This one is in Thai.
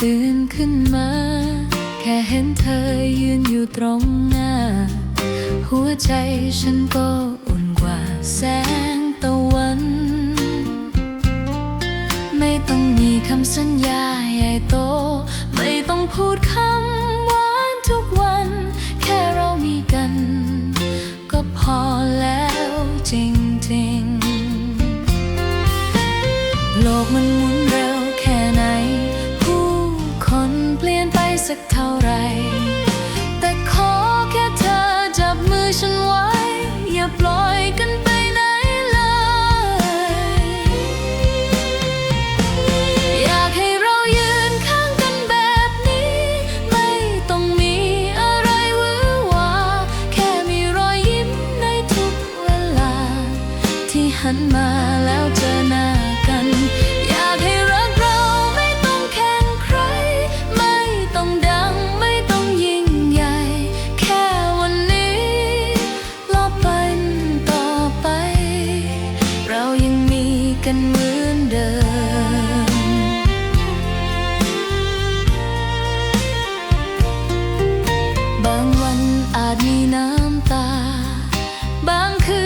ตื่นขึ้นมา แค่เห็นเธอยืนอยู่ตรงหน้า หัวใจฉันก็อุ่นกว่าแสงตะวัน ไม่ต้องมีคำสัญญาใหญ่โต ไม่ต้องพูดคำหวานทุกวัน แค่เรามีกัน ก็พอแล้วจริงๆ โลกมันหมุนเร็ว หันมาแล้วเจอหน้ากัน อยากให้รักเราไม่ต้องแข่งใคร ไม่ต้องดังไม่ต้องยิ่งใหญ่ แค่วันนี้รอเป็นต่อไป เรายังมีกันเหมือนเดิม บางวันอาจมีน้ำตา บางคืน